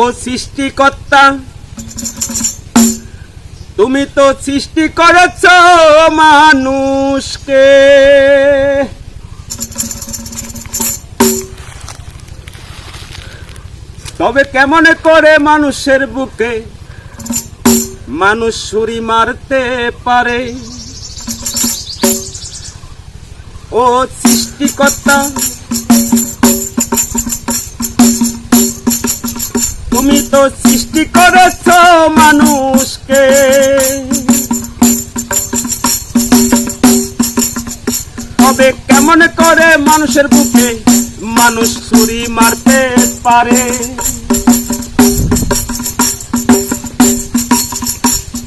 ও সৃষ্টিকর্তা, তুমি তো সৃষ্টি করেছ মানুষকে। তবে কেমন করে মানুষের বুকে মানুষ ছুরি মারতে পারে? ও সৃষ্টিকর্তা তো সৃষ্টি করেছ মানুষকে। তবে কেমন করে মানুষের বুকে মানুষ ছুরি মারতে পারে?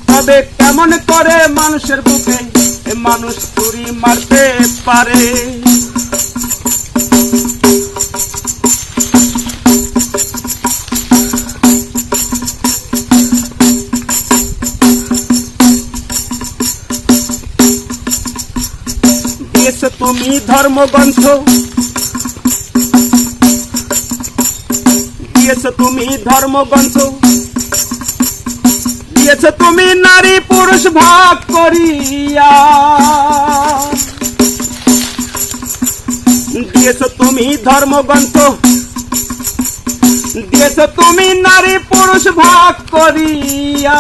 তবে কেমন করে মানুষের বুকে মানুষ ছুরি মারতে পারে? তুমি ধর্মগ্রন্থ। দিয়েছ তুমি ধর্মগ্রন্থ। দিয়েছ তুমি নারী পুরুষ ভাগ করিয়া। দিয়েছ তুমি ধর্মগ্রন্থ। দিয়েছ তুমি নারী পুরুষ ভাগ করিয়া।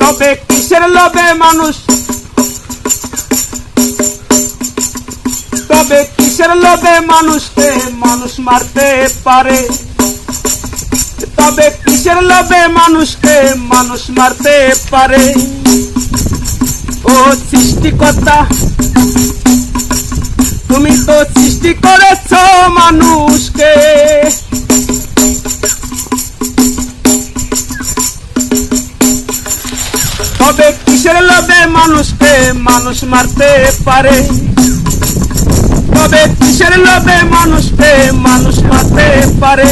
তবে কিসের লোভে মানুষ তবে কিসের লোভে মানুষকে মানুষ মারতে পারে? তবে কিসের লোভে মানুষকে মানুষ মারতে পারে? ও সৃষ্টিকর্তা, তুমি তো সৃষ্টি করেছ মানুষকে। তবে কিসের লোভে মানুষকে মানুষ মারতে পারে? তবে কিসের লোভে মানুষকে মানুষ মারতে পারে।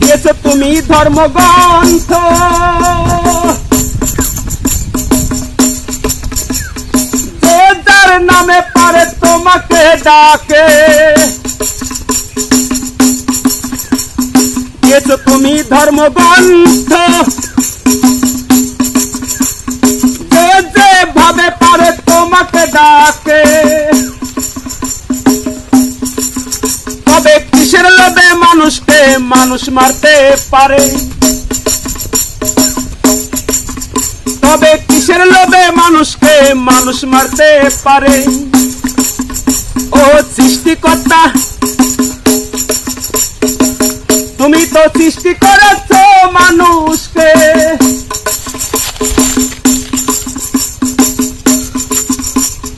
দিয়েছ তুমি ধর্মগ্রন্থ। যার নামে পারে তোমাকে ডাকে। দিয়েছ তুমি ধর্মগ্রন্থ। মারতে পারে। তবে কিসের লোভে মানুষকে মানুষ মারতে পারে? ও সৃষ্টিকর্তা, তুমি তো সৃষ্টি করেছ মানুষকে।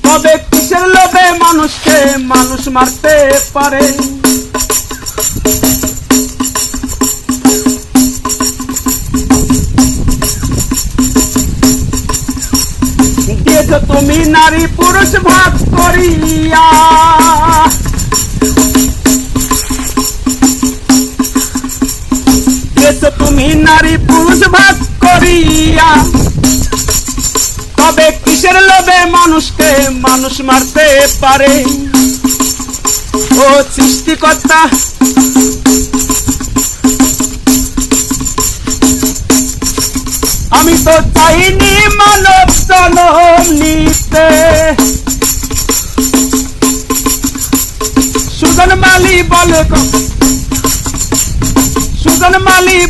তবে কিসের লোভে মানুষকে মানুষ মারতে পারে? তুমি নারী পুরুষ ভাগ করিয়া। তুমি নারী পুরুষ ভাগ করিয়া। তবে কিসের লোভে মানুষকে মানুষ মারতে পারে? ও সৃষ্টিকর্তা, আমি তো চাইনি মানব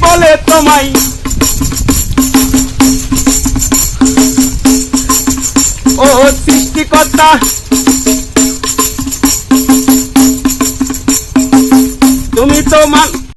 বলে তোমায়। ও সৃষ্টিকর্তা তুমি তো মান